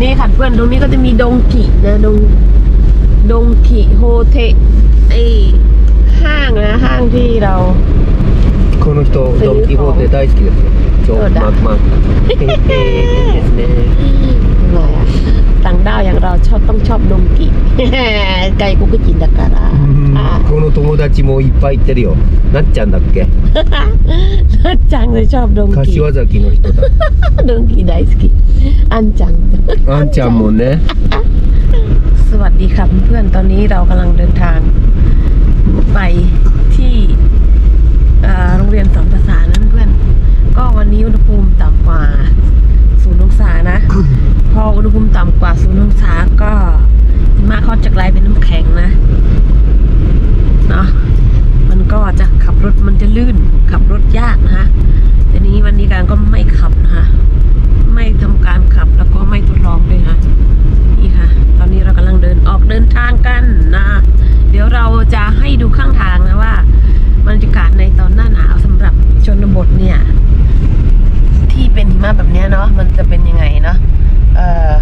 นี่ค่ะเพื่อนตรงนี้ก็จะมีดงกินะดงดงกิโฮเทไอห้างนะห้างที่เรา この人そういうドン・キホーテ大好きですよジョン・そうだマクマン ต่างด้าวอย่างเราชอบต้องชอบดงกิ ไกลกูก็จินตาการะอ่ะ この友達もいっぱい行ってるよなっちゃんだっけ น่าจังเลยชอบดงกิ 柏崎の人だ ดงกิไดสกิอันจัง あんちゃんもね สวัสดีค่ะเพื่อนๆ ตอนนี้เรากำลังเดินทางไปที่เอ่อโรงเรียนสอนภาษานั้นเพื่อน ก็วันนี้อุณหภูมิต่ำกว่า ศูนย์องศานะ พออุณหภูมิต่ำกว่าศูนย์องศาก็หิมะเขาจะกลายเป็นน้ำแข็งนะเนาะมันก็จะขับรถมันจะลื่น ขับรถยากนะคะทีนี้วันนี้การก็ไม่ขับนะคะไม่ทำการขับแล้วก็ไม่ทดลองด้วยนะนี่ค่ะ ตอนนี้เรากำลังเดินออกเดินทางกันนะ เดี๋ยวเราจะให้ดูข้างทางนะว่าบรรยากาศในตอนหน้าหนาวสำหรับชนบทเนี่ย ที่เป็ นะแบบเนี้เนาะมันจะเป็นยังไงเนาะเออ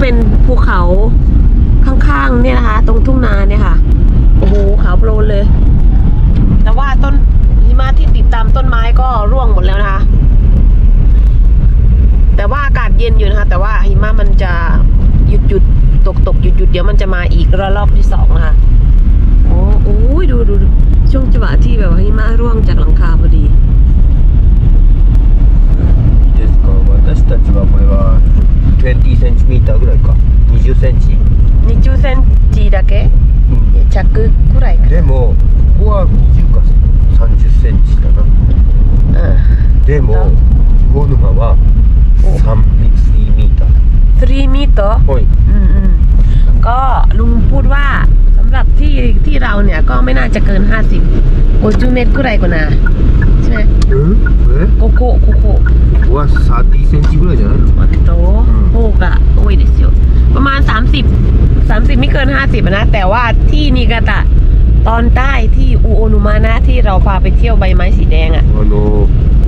เป็นภูเขาข้างๆเนี่ยนะคะ ตรงทุ่งนาเนี่ยค่ะโอ้โหขาวโพลนเลย แต่ว่าต้นหิมะที่ติดตามต้นไม้ก็ร่วงหมดแล้วนะคะ แต่ว่าอากาศเย็นอยู่นะคะ แต่ว่าหิมะมันจะหยุดหยุดตกตกหยุดหยุดเดี๋ยวมันจะมาอีกระลอกที่สองนะคะโอ้โอ้ยดูดูดูช่วงจังหวะที่แบบว่าหิมะร่วงจากหลังคาพอดี 20センチ20センチだけうん着くらいかでもここは20か30センチだなうんでも魚沼は3ミミーター3ミートร はい อืมอืมก็ลุงพูดว่าสำหรับที่ที่เราเนี่ยก็ไม่น่าจะเกิน 50โอจูเมตรกุไรกว่านาใช่ไหม うんえ โกโก้โกโก้ ここは30センチぐらいじゃないの โอ้โ มาณ 30 30 ไม่เกิน 50อะนะ แต่ว่าที่นิกาตะ ตอนใต้ที่อูโอนุมานะที่เราพาไปเที่ยวใบไม้สีแดงอะ あの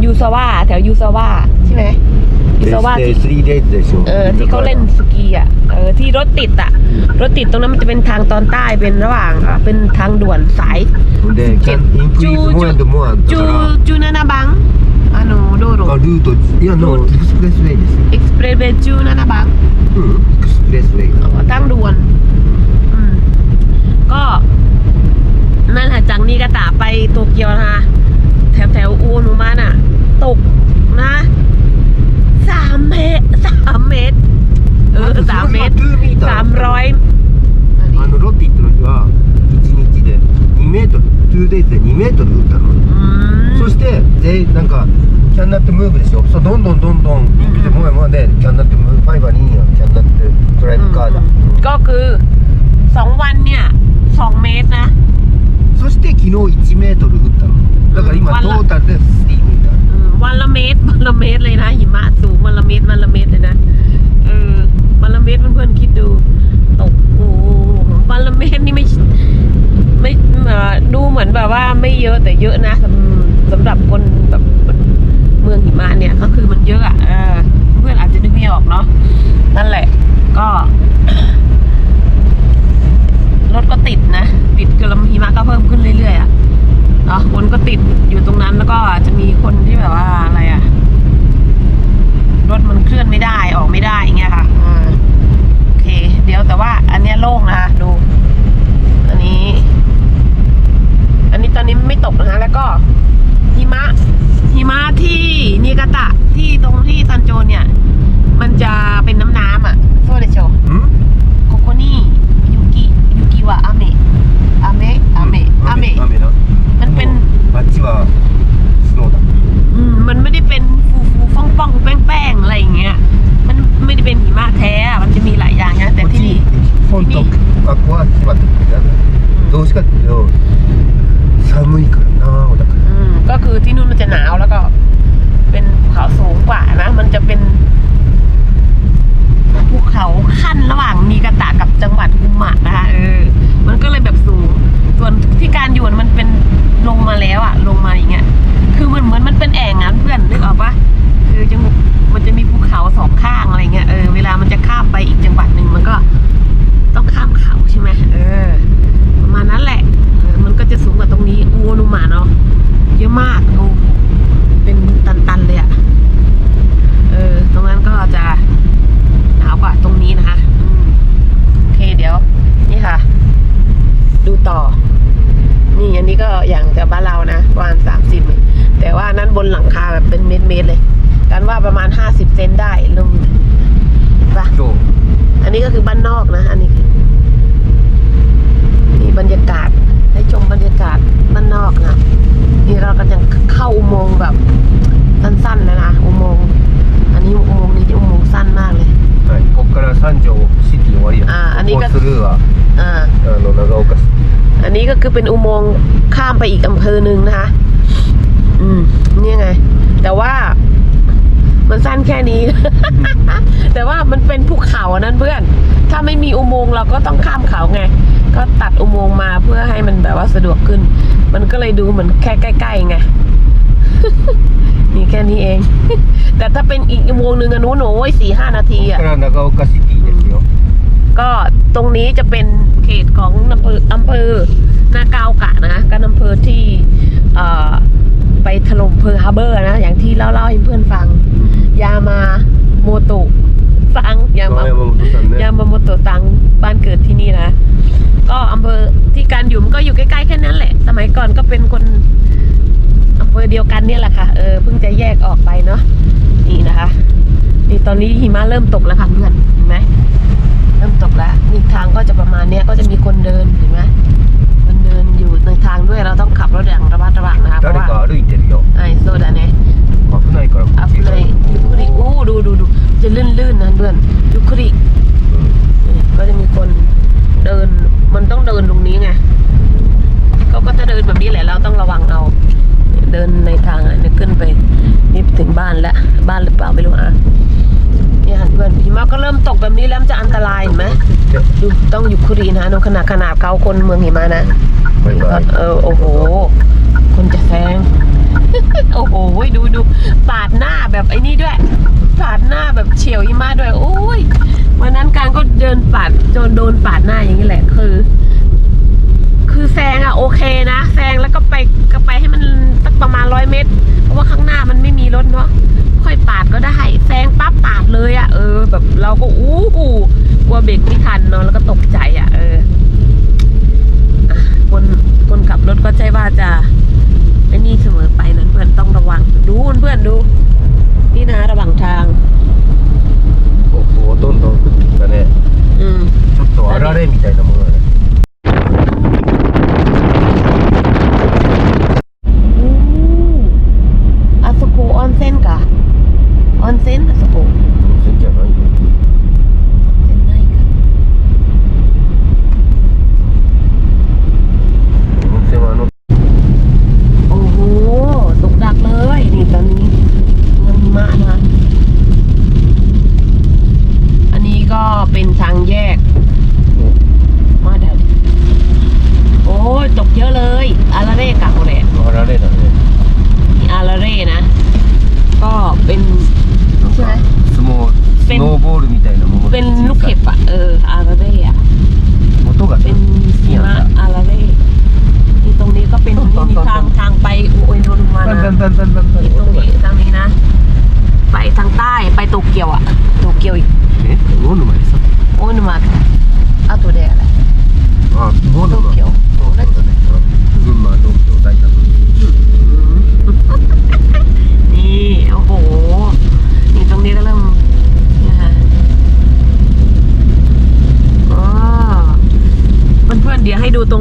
ยูซาวาแถวยูซาวาใช่ไหมยู デ ซาวา ス ที่ テ3デイズでしょ เออที่เขาเล่นสกีอ่ะเออที่รถติดอ่ะ รถติดตรงนั้นมันจะเป็นทางตอนใต้เป็นระหว่างอ่ะเป็นทางด่วนสาย でキャンインプリーズモアンドモアンだ จู から จูนานาบัง あの道路あルートいやなんかエクスプレスウェイですエクスプレスウェイ17番うんエクスプレスウェイทางด่วนอืมก็นั่นแหละจากนี้กะตาไปโตเกียวนะแถวแถวอูนุมาน่ะ ตกนะสามเมตรสามเมตรเออสามเมตรสามร้อยあのロッティってのは1日で2メートル 2days で2メートル打ったの、 อืม そしてでなんかキャンナットムーブでしょそうどんどんどんどんリンクでモアモアでキャンナットムーブファイバーにいいよキャンナットドライブカーだ、 ก็คือสองวันเนี่ยสองเมตรนะ そして昨日1メートル打ったのだから今うんトータルで3メーター อืมวันละเมตร วันละเมตรเลยนะหิมะสูงวันละเมตรวันละเมตรเลยนะเออวันละเมตรเพื่อนๆคิดดู ตกโอ้โหวันละเมตรนี่ไม่ ไม่ดูเหมือนแบบว่าไม่เยอะแต่เยอะนะสำสำหรับคนแบบเมืองหิมะเนี่ยก็คือมันเยอะอะเพื่อนอาจจะนึกไม่ออกเนาะนั่นแหละ ก็ รถก็ติดนะ ติดกระหิมะก็เพิ่มขึ้นเรื่อยๆอะเนาะคนก็ติดอยู่ตรงนั้นแล้วก็จะมีคนที่แบบว่าอะไรอะ นี่ フォントあここは決まってるけどどうしかっていうと寒いからなだから อืมก็คือที่นู่นมันจะหนาวแล้วก็ เป็นภูเขาสูงกว่านะ มันจะเป็นภูเขาขั้นระหว่างนีกาตะกับจังหวัดกุมะนะคะเออ มันก็เลยแบบสูง ส่วนที่การอยู่มันเป็นลงมาแล้วอะลงมาอย่างเงี้ย คือมันเหมือนมันเป็นแอ่งอะเพื่อนนึกออกปะคือจังมันจะมีภูเขาสองข้างอะไรเงี้ยเออเว เป็น ต้องข้ามเขาใช่ไหมเออ กำลังเข้าอุโมงค์แบบสั้นๆแล้วนะ อุโมงค์ อันนี้อุโมงค์นี้อุโมงค์สั้นมากเลย はいここから三条シティ終わりやあーอันนี้ก็ ここスルーは อ่า あの長岡市 อันนี้ก็คือเป็นอุโมงค์ข้ามไปอีกอำเภอหนึ่งนะคะ อืม นี่ไง แต่ว่ามันสั้นแค่นี้ แต่ว่ามันเป็นภูเขาอะนั่นเพื่อน ถ้าไม่มีอุโมงค์เราก็ต้องข้ามเขาไง ก็ตัดอุโมงค์มาเพื่อให้มันแบบว่าสะดวกขึ้น มันก็เลยดูเหมือนแค่ใกล้ๆไง นี่แค่นี้เอง แต่ถ้าเป็นอีกอุโมงค์หนึ่งอะหนู้นโอ้ยสี่ห้านาที ここ อะ から長岡シティですよ ก็ตรงนี้จะเป็นเขตของอำเภออำเภอนาเกาวกะนะก็อำเภอที่เอ่อไปถล่มอำเพอฮาร์เบอร์นะ อย่างที่เล่าเล่าให้เพื่อนฟัง ยามาโมโตะ ซังยามมามโงยานะมามโตซังบ้านเกิดที่นี่นะ ก็อำเภอที่การอยู่มันก็อยู่ใกล้ๆแค่นั้นแหละ สมัยก่อนก็เป็นคนอำเภอเดียวกันเนี่ยแหละค่ะ เออเพิ่งจะแยกออกไปเนาะนี่นะคะ นี่ตอนนี้หิมะเริ่มตกแล้วค่ะเพื่อนเห็นไหม พื่อนยุคริก็จะมีคนเดิน มันต้องเดินตรงนี้ไงเขาก็จะเดินแบบนี้แหละเราต้องระวังเอา เดินในทางอะเนี่ขึ้นไปนี่ถึงบ้านแล้วบ้านหรือเปล่าไม่รู้อะนี่ฮยเพื่อนหิมะก็เริ่มตกแบบนี้แล้วจะอันตรายไหมต้องอยู่คุรีนะนขนาดขนาดเขาคนเมืองหิมะนะเออโอ้โห คนจะแซง โอ้โหดูดูปาดหน้าแบบไอ้นี่ด้วย ปาดหน้าแบบเฉียวหิมะด้วย โอ้ยวันนั้นการก็เดินปาดจนโดนปาดหน้าอย่างนี้แหละ คือ คือแซงอะโอเคนะแซงแล้วก็ไปก็ไปให้มันสักประมาณร้อยเมตร เพราะว่าข้างหน้ามันไม่มีรถเนาะค่อยปาดก็ได้แซงปั๊บปาดเลยอะเออ แบบเราก็อู้หูกลัวเบรกไม่ทันเนาะแล้วก็ตกใจอะเออคนคนขับรถก็ใช่ว่าจะไอ้นี่เสมอ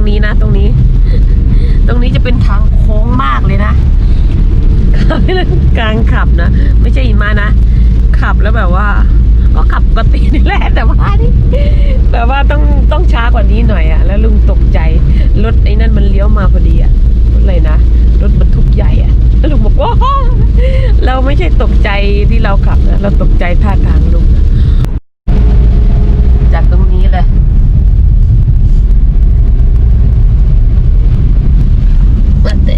นี้นะตรงนี้ ตรงนี้จะเป็นทางโค้งมากเลยนะขับกลางขับนะ ไม่ใช่หิมานะ ขับแล้วแบบว่า ก็ขับปกตินี่แหละแต่ว่านี่แบบว่าต้องต้องช้ากว่านี้หน่อยอะแล้วลุงตกใจรถไอ้นั่นมันเลี้ยวมาพอดีอะรถอะไรนะรถบรรทุกใหญ่อะแล้วลุงบอกว่าเราไม่ใช่ตกใจที่เราขับนะเราตกใจท่าทางลุงจากตรงนี้เลย виплати.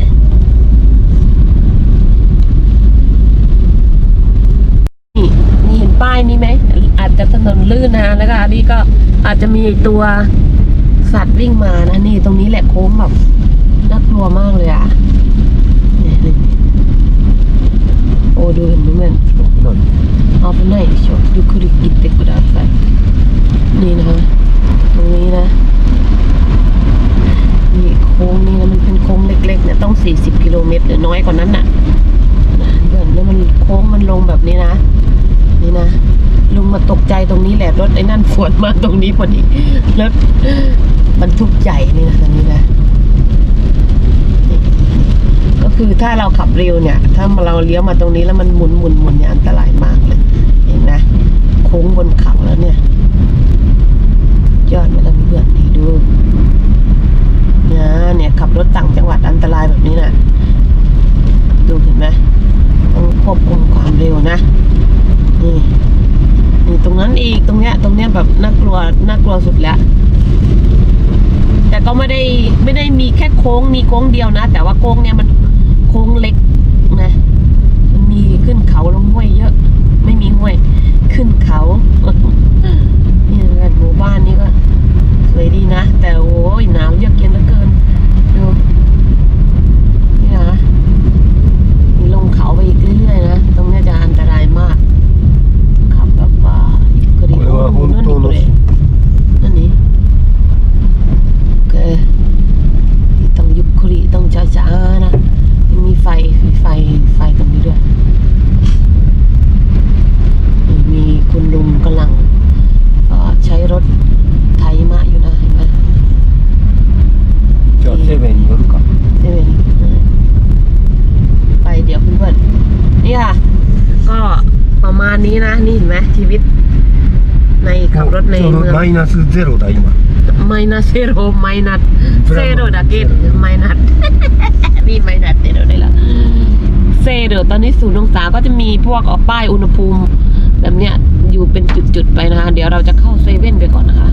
นี่เห็นป้ายนี้ไหม อาจจะถนนลื่นนะ แล้วก็อันนี้ก็อาจจะมีตัวสัตว์วิ่งมานะ นี่ตรงนี้แหละโค้งแบบน่ากลัวมากเลยอะโอ้ดูเห็นไหมหล่นเอาไปไหนช็อตดูคือกิเตกุดาไซนี่นะะตรงนี้นะ นี่โค้งนี่นะมัน ต้อง 40 กิโลเมตรหรือน้อยกว่านั้นน่ะนะเพื่อนแล้วมันโค้งมันลงแบบนี้นะ นี่นะลุงมาตกใจตรงนี้แหละรถไอ้นั่นสวนมาตรงนี้พอดีรถบรรทุกใหญ่นี่นะตรงนี้นะก็คือถ้าเราขับเร็วเนี่ย ถ้าเราเลี้ยวมาตรงนี้แล้วมันหมุนหมุนหมุนเนี่ยอันตรายมากเลย เห็นนะโค้งบนเขาแล้วเนี่ย ยอดไหมล่ะเพื่อนนี่ดูนะเนี่ยขับรถต่างจังหวัดอันตรายแบบนี้นะดูเห็นไหมต้องควบคุมความเร็วนะ นี่ นี่ตรงนั้นอีกตรงเนี้ย ตรงเนี้ยแบบน่ากลัวน่ากลัว สุดแล้ว แต่ก็ไม่ได้ไม่ได้มีแค่โค้งมีโค้งเดียวนะ แต่ว่าโค้งเนี้ยมันโค้งเล็กนะมันมีขึ้นเขาลงห้วยเยอะ ไม่มีห้วย ขึ้นเขานี่กันหมู่บ้านนี้ก็ นี้นะ นี่เห็นไหมชีวิต ในขับรถใน ちょう เมื ど อง マイナスゼロだ今 ไมนัสเซโรไมนัส ブ เซ ラボー โรดาเกตไมนัส นี่ไมนัสเซโรได้ละเซโรตอนนี้ศูนย์องศาก็จะมีพวกออกป้ายอุณหภูมิ แบบเนี้ยอยู่เป็นจุดๆไปนะคะ เดี๋ยวเราจะเข้าเซเว่นไปก่อนนะคะ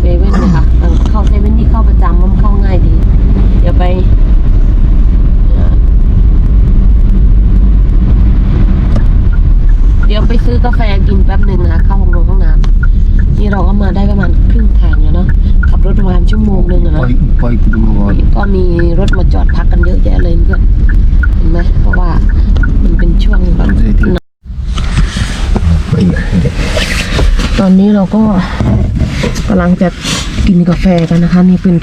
เซเว่นนะคะเข้าเซเว่นที่เข้าประจำมันเข้าง่ายดี เดี๋ยวไป ซื้อกาแฟกินแป๊บหนึ่งนะเข้าห้องน้ำห้องน้ำนี่เราก็มาได้ประมาณครึ่งทางแล้วเนาะขับรถประมาณชั่วโมงหนึ่งอะเนาะ Poi Bruno ก็มีรถมาจอดพักกันเยอะแยะเลยเพื่อนเห็นไหมเพราะว่ามันเป็นช่วงแบบ ตอนนี้เราก็กำลังจะกินกาแฟกันนะคะ นี่เป็น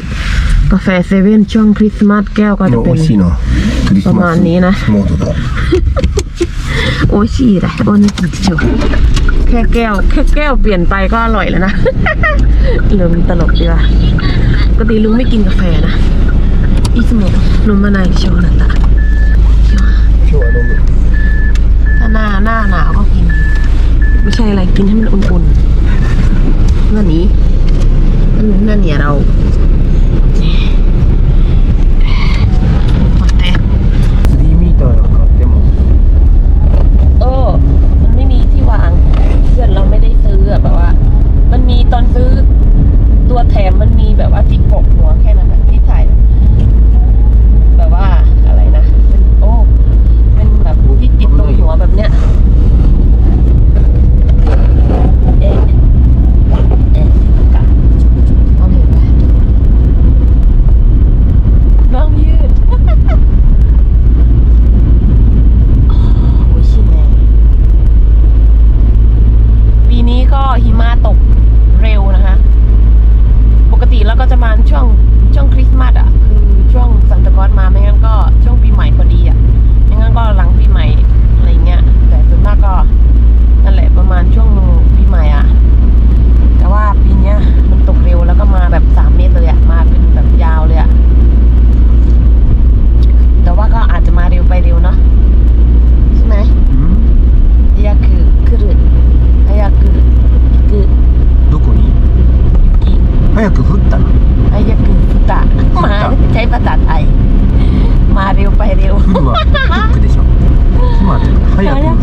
กาแฟเซเว่นช่วงคริสต์มาสแก้วก็จะ 美 เป็น 味しいなクリス ประ マ มาณ ス นี้นะ モードだ โอ้ยชีอะไรโอ้นี่กินชิวแค่แก้ว แค่แก้วเปลี่ยนไปก็อร่อยแล้วนะ ลืมตลกดีว่ะปกติลุงไม่กินกาแฟนะいつも飲まないでしょあなた今日は飲む ถ้าหน้าหน้าหนาวก็กิน ไม่ใช่อะไรกินให้มันอุ่นๆนั่นนี้นั่นนั่นเนี่ยเรา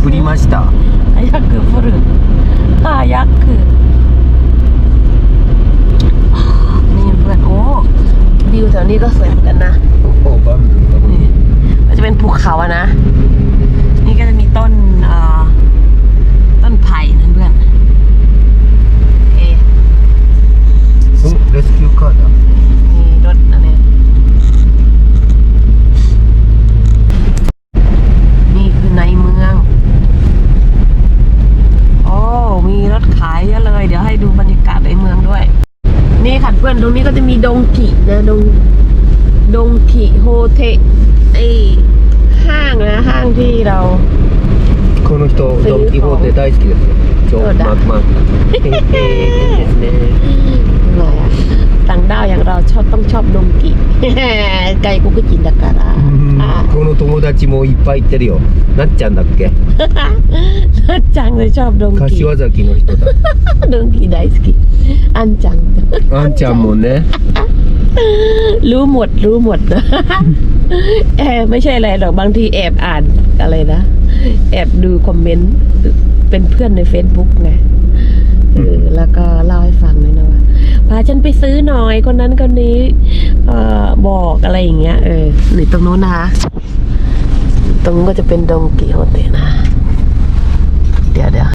降りました早く降る早くนี่เพื่อโอ้วิวแถวนี้ก็สวยเหมือนกันนะโอ้บ้านนี่มันจะเป็นภูเขาอะนะ นี่ก็จะมีต้นอ่อต้นไผ่นั่นเพื่อนเอ๊ะレスキューカーだ เพื่อนตรงนี้ก็จะมีดงกินะดง ดงกิโฮเทไอฮ ห้างนะ ห้างที่เรา この人ドン・キホーテ大好きですよジョそうだン・マクマンへへへですね อะไรอะ ต่างด้าวอย่างเราชอบต้องชอบดงกิ ไก่กุกจินดาการะอ่ะ この友達もいっぱい行ってるよなっちゃんだっけ น่าจังเลยชอบดงกิ 柏崎の人だ ดงกิไดสกิอันจัง あんちゃんもね รู้หมดรู้หมดนะ แอบไม่ใช่อะไรหรอกบางทีแอบอ่านอะไรนะ แอบดูคอมเมนต์เป็นเพื่อนใน Facebook ไงเออแล้วก็เล่าให้ฟังเลยนะว่า พาฉันไปซื้อหน่อยคนนั้นคนนี้บอกอะไรอย่างเงี้ย เออหรือตรงโน้นนะคะตรงก็จะเป็นดงกีโฮเตนะ เดี๋ยวเดี๋ยว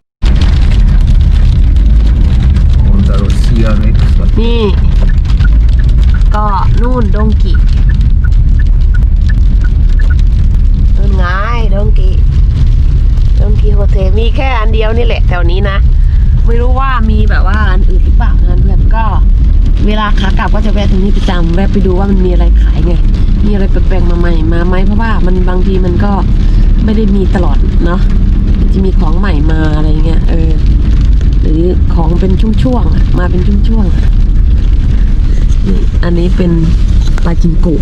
นี่ก็นู่นดงกีนู่นไงดงกีดงกีโฮเทมีแค่อันเดียวนี่แหละแถวนี้นะ ไม่รู้ว่ามีแบบว่าอันอื่นหรือเปล่านะเพื่อนก็ เวลาขากลับก็จะแวะตรงนี้ประจำแวะไปดูว่ามันมีอะไรขายไงมีอะไรแปลกๆมาใหม่มาไหมเพราะว่ามันบางทีมันก็ไม่ได้มีตลอดเนาะจะมีของใหม่มาอะไรเงี้ยเออหรือของเป็นช่วงๆมาเป็นช่วงๆนี่อันนี้เป็นปลาจิงกุ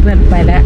เพื่อนไปแล้ว